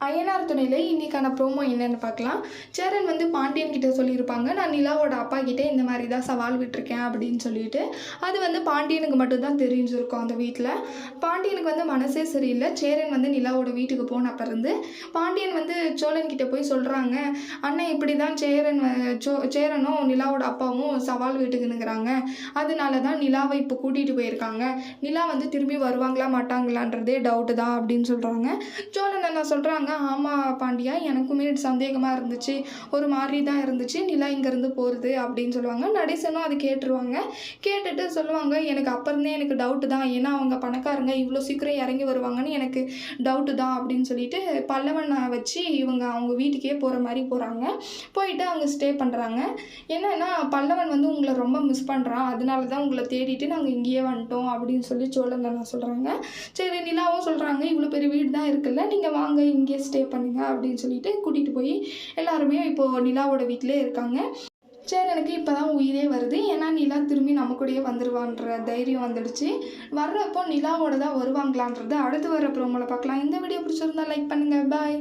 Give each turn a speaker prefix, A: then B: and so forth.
A: அய்யனார் துணையில் இன்றைக்கான ப்ரோமோ என்னென்னு பார்க்கலாம். சேரன் வந்து பாண்டியன் கிட்டே சொல்லியிருப்பாங்க நான் நிலாவோட அப்பா கிட்டே இந்த மாதிரி தான் சவால் விட்டுருக்கேன் அப்படின்னு சொல்லிட்டு அது வந்து பாண்டியனுக்கு மட்டும்தான் தெரிஞ்சிருக்கும் அந்த வீட்டில் பாண்டியனுக்கு வந்து மனசே சரியில்லை. சேரன் வந்து நிலாவோட வீட்டுக்கு போன இருந்து பாண்டியன் வந்து சோழன் கிட்டே போய் சொல்கிறாங்க அண்ணன் இப்படி தான் சேரன் வ- சோ சேரனும் நிலாவோட அப்பாவும் சவால் விட்டுக்குனுங்கிறாங்க அதனால தான் நிலாவை இப்போ கூட்டிகிட்டு போயிருக்காங்க. நிலா வந்து திரும்பி வருவாங்களா மாட்டாங்களான்றதே டவுட்டு தான் அப்படின்னு சொல்கிறாங்க சோழன் என்ன சொல்கிறாங்க ஆமாம் பாண்டியா எனக்குமே சந்தேகமாக இருந்துச்சு. ஒரு மாதிரி தான் இருந்துச்சு. நிலா இங்கேருந்து போகிறது அப்படின்னு சொல்லுவாங்க. நடேசனும் அது கேட்டுருவாங்க. கேட்டுட்டு சொல்லுவாங்க எனக்கு அப்போருந்தே எனக்கு டவுட்டு தான். ஏன்னா அவங்க பணக்காரங்க இவ்வளோ சீக்கிரம் இறங்கி வருவாங்கன்னு எனக்கு டவுட்டு தான் அப்படின்னு சொல்லிட்டு பல்லவனை வச்சு இவங்க அவங்க வீட்டுக்கே போகிற மாதிரி போகிறாங்க போயிட்டு அங்கே ஸ்டே பண்ணுறாங்க என்னென்னா பல்லவன் வந்து உங்களை ரொம்ப மிஸ் பண்ணுறான் அதனால தான் உங்களை தேடிட்டு நாங்கள் இங்கேயே வந்துட்டோம் அப்படின்னு சொல்லி சோழன் நான் சொல்கிறாங்க சரி நிலாவும் சொல்கிறாங்க இவ்வளோ பெரிய வீடு தான் இருக்குல்ல. நீங்கள் வாங்க இங்கே இங்கேயே ஸ்டே பண்ணுங்க அப்படின்னு சொல்லிட்டு கூட்டிகிட்டு போய் எல்லாருமே இப்போது நிலாவோட வீட்டிலே இருக்காங்க. சரி எனக்கு இப்போ தான் உயிரே வருது. ஏன்னா நிலா திரும்பி நம்ம கூடயே வந்துடுவான்ற தைரியம் வந்துடுச்சு. வர்றப்போ நிலாவோட தான் வருவாங்களான்றது அடுத்து வர ப்ரோமோவில் பார்க்கலாம். இந்த வீடியோ பிடிச்சிருந்தா லைக் பண்ணுங்கள் பாய்